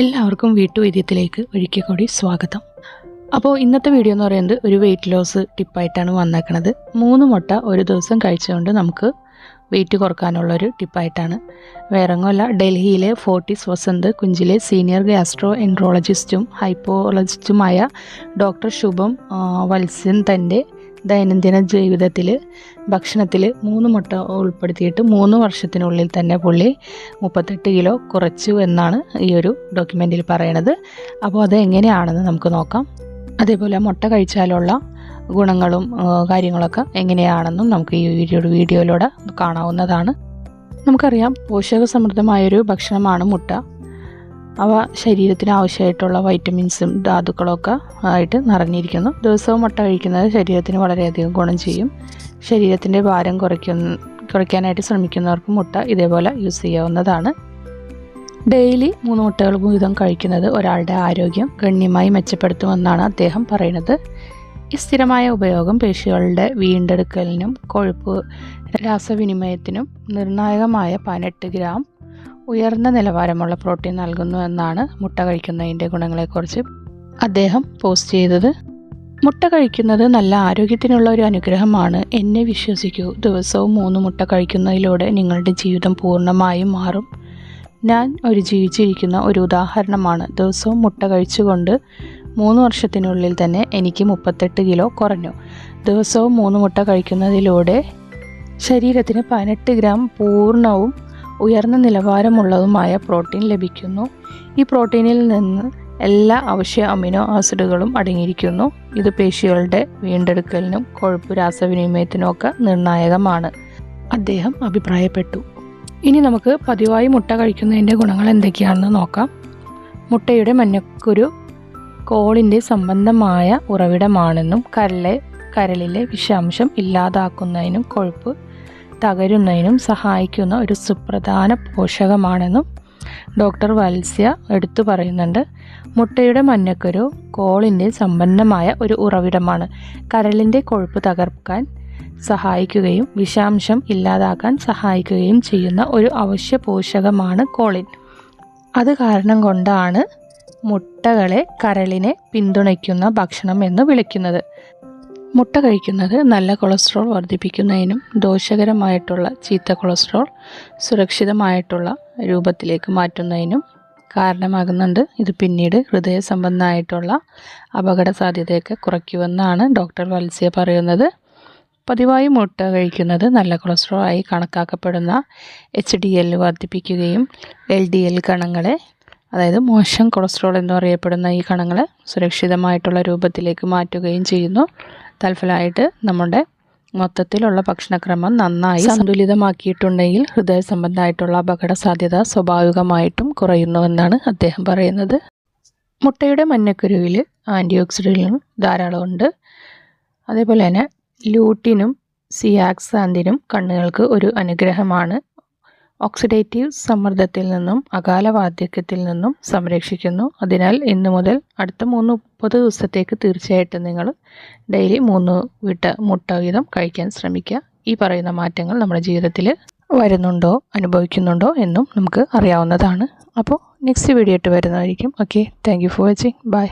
എല്ലാവർക്കും വീട്ടുവൈദ്യത്തിലേക്ക് ഒരിക്കൽ കൂടി സ്വാഗതം. അപ്പോൾ ഇന്നത്തെ വീഡിയോ എന്ന് പറയുന്നത് ഒരു വെയിറ്റ് ലോസ് ടിപ്പായിട്ടാണ് വന്നേക്കണത്. മൂന്ന് മുട്ട ഒരു ദിവസം കഴിച്ചുകൊണ്ട് നമുക്ക് വെയിറ്റ് കുറക്കാനുള്ള ഒരു ടിപ്പായിട്ടാണ് വേറെങ്ങുമല്ല ഡൽഹിയിലെ ഫോർട്ടിസ് വസന്ത് കുഞ്ചിലെ സീനിയർ ഗ്യാസ്ട്രോ എൻട്രോളജിസ്റ്റും ഹൈപ്പോളജിസ്റ്റുമായ ഡോക്ടർ ശുഭം വത്സ്യൻ തന്റെ ദൈനംദിന ജീവിതത്തിൽ ഭക്ഷണത്തിൽ മൂന്ന് മുട്ട ഉൾപ്പെടുത്തിയിട്ട് മൂന്ന് വർഷത്തിനുള്ളിൽ തന്നെ പുള്ളി മുപ്പത്തെട്ട് കിലോ കുറച്ചു എന്നാണ് ഈ ഒരു ഡോക്യുമെന്റിൽ പറയണത്. അപ്പോൾ അത് എങ്ങനെയാണെന്ന് നമുക്ക് നോക്കാം. അതേപോലെ മുട്ട കഴിച്ചാലുള്ള ഗുണങ്ങളും കാര്യങ്ങളൊക്കെ എങ്ങനെയാണെന്നും നമുക്ക് ഈ വീഡിയോ വീഡിയോയിലൂടെ കാണാവുന്നതാണ്. നമുക്കറിയാം പോഷകസമൃദ്ധമായൊരു ഭക്ഷണമാണ് മുട്ട. അവ ശരീരത്തിന് ആവശ്യമായിട്ടുള്ള വൈറ്റമിൻസും ധാതുക്കളൊക്കെ ആയിട്ട് നിറഞ്ഞിരിക്കുന്നു. ദിവസവും മുട്ട കഴിക്കുന്നത് ശരീരത്തിന് വളരെയധികം ഗുണം ചെയ്യും. ശരീരത്തിന്റെ ഭാരം കുറയ്ക്കുന്ന കുറയ്ക്കാനായിട്ട് ശ്രമിക്കുന്നവർക്ക് മുട്ട ഇതേപോലെ യൂസ് ചെയ്യാവുന്നതാണ്. ഡെയിലി മൂന്ന് മുട്ടകൾ വീതം കഴിക്കുന്നത് ഒരാളുടെ ആരോഗ്യം ഗണ്യമായി മെച്ചപ്പെടുത്തുമെന്നാണ് അദ്ദേഹം പറയുന്നത്. ഈ സ്ഥിരമായ ഉപയോഗം പേശികളുടെ വീണ്ടെടുക്കലിനും കൊഴുപ്പ് രാസവിനിമയത്തിനും നിർണായകമായ പതിനെട്ട് ഗ്രാം ഉയർന്ന നിലവാരമുള്ള പ്രോട്ടീൻ നൽകുന്നു എന്നാണ് മുട്ട കഴിക്കുന്നതിന്റെ ഗുണങ്ങളെക്കുറിച്ച് അദ്ദേഹം പോസ്റ്റ് ചെയ്തത്. മുട്ട കഴിക്കുന്നത് നല്ല ആരോഗ്യത്തിനുള്ള ഒരു അനുഗ്രഹമാണ്. എന്നെ വിശ്വസിക്കൂ. ദിവസവും മൂന്ന് മുട്ട കഴിക്കുന്നതിലൂടെ നിങ്ങളുടെ ജീവിതം പൂർണമായും മാറും. ഞാൻ ഒരു ജീവിച്ചിരിക്കുന്ന ഒരു ഉദാഹരണമാണ്. ദിവസവും മുട്ട കഴിച്ചുകൊണ്ട് മൂന്ന് വർഷത്തിനുള്ളിൽ തന്നെ എനിക്ക് മുപ്പത്തെട്ട് കിലോ കുറഞ്ഞു. ദിവസവും മൂന്ന് മുട്ട കഴിക്കുന്നതിലൂടെ ശരീരത്തിന് പതിനെട്ട് ഗ്രാം പൂർണവും ഉയർന്ന നിലവാരമുള്ളതുമായ പ്രോട്ടീൻ ലഭിക്കുന്നു. ഈ പ്രോട്ടീനിൽ നിന്ന് എല്ലാ അവശ്യ അമിനോ ആസിഡുകളും അടങ്ങിയിരിക്കുന്നു. ഇത് പേശികളുടെ വീണ്ടെടുക്കലിനും കൊഴുപ്പ് രാസവിനിമയത്തിനും ഒക്കെ നിർണായകമാണ്. അദ്ദേഹം അഭിപ്രായപ്പെട്ടു. ഇനി നമുക്ക് പതിവായി മുട്ട കഴിക്കുന്നതിന്റെ ഗുണങ്ങൾ എന്തൊക്കെയാണെന്ന് നോക്കാം. മുട്ടയുടെ മഞ്ഞക്കുരു കോളിന്റെ സംബന്ധമായ ഉറവിടമാണെന്നും കരളെ കരളിലെ വിഷാംശം ഇല്ലാതാക്കുന്നതിനും കൊഴുപ്പ് തകരുന്നതിനും സഹായിക്കുന്ന ഒരു സുപ്രധാന പോഷകമാണെന്നും ഡോക്ടർ വത്സ്യ എടുത്തു പറയുന്നുണ്ട്. മുട്ടയുടെ മഞ്ഞക്കുരു കോളിന്റെ സമ്പന്നമായ ഒരു ഉറവിടമാണ്. കരളിന്റെ കൊഴുപ്പ് തകർക്കാൻ സഹായിക്കുകയും വിഷാംശം ഇല്ലാതാക്കാൻ സഹായിക്കുകയും ചെയ്യുന്ന ഒരു അവശ്യ പോഷകമാണ് കോളിൻ. അത് കാരണം കൊണ്ടാണ് മുട്ടകളെ കരളിനെ പിന്തുണയ്ക്കുന്ന ഭക്ഷണം എന്ന് വിളിക്കുന്നത്. മുട്ട കഴിക്കുന്നത് നല്ല കൊളസ്ട്രോൾ വർദ്ധിപ്പിക്കുന്നതിനും ദോഷകരമായിട്ടുള്ള ചീത്ത കൊളസ്ട്രോൾ സുരക്ഷിതമായിട്ടുള്ള രൂപത്തിലേക്ക് മാറ്റുന്നതിനും കാരണമാകുന്നുണ്ട്. ഇത് പിന്നീട് ഹൃദയ സംബന്ധമായിട്ടുള്ള അപകട സാധ്യതയൊക്കെ കുറയ്ക്കുമെന്നാണ് ഡോക്ടർ വത്സ്യ പറയുന്നത്. പതിവായി മുട്ട കഴിക്കുന്നത് നല്ല കൊളസ്ട്രോൾ ആയി കണക്കാക്കപ്പെടുന്ന എച്ച് ഡി എൽ വർദ്ധിപ്പിക്കുകയും എൽ ഡി എൽ കണങ്ങളെ അതായത് മോശം കൊളസ്ട്രോൾ എന്ന് പറയപ്പെടുന്ന ഈ കണങ്ങളെ സുരക്ഷിതമായിട്ടുള്ള രൂപത്തിലേക്ക് മാറ്റുകയും ചെയ്യുന്നു. തൽഫലമായിട്ട് നമ്മുടെ മൊത്തത്തിലുള്ള ഭക്ഷണക്രമം നന്നായി സന്തുലിതമാക്കിയിട്ടുണ്ടെങ്കിൽ ഹൃദയ സംബന്ധമായിട്ടുള്ള അപകട സാധ്യത സ്വാഭാവികമായിട്ടും കുറയുന്നുവെന്നാണ് അദ്ദേഹം പറയുന്നത്. മുട്ടയുടെ മഞ്ഞക്കുരുവിൽ ആന്റി ഓക്സിഡന്റും ധാരാളമുണ്ട്. അതേപോലെ തന്നെ ലൂട്ടിനും സിയാക്സാന്തിനും കണ്ണുകൾക്ക് ഒരു അനുഗ്രഹമാണ്. ഓക്സിഡേറ്റീവ് സമ്മർദ്ദത്തിൽ നിന്നും അകാല വാർദ്ധക്യത്തിൽ നിന്നും സംരക്ഷിക്കുന്നു. അതിനാൽ ഇന്നു മുതൽ അടുത്ത മൂന്ന് മുപ്പത് ദിവസത്തേക്ക് തീർച്ചയായിട്ടും നിങ്ങൾ ഡെയിലി മൂന്ന് വിട്ട മുട്ട വീതം കഴിക്കാൻ ശ്രമിക്കുക. ഈ പറയുന്ന മാറ്റങ്ങൾ നമ്മുടെ ജീവിതത്തിൽ വരുന്നുണ്ടോ അനുഭവിക്കുന്നുണ്ടോ എന്നും നമുക്ക് അറിയാവുന്നതാണ്. അപ്പോൾ നെക്സ്റ്റ് വീഡിയോ ആയിട്ട് വരുന്നതായിരിക്കും. Okay thank you for watching bye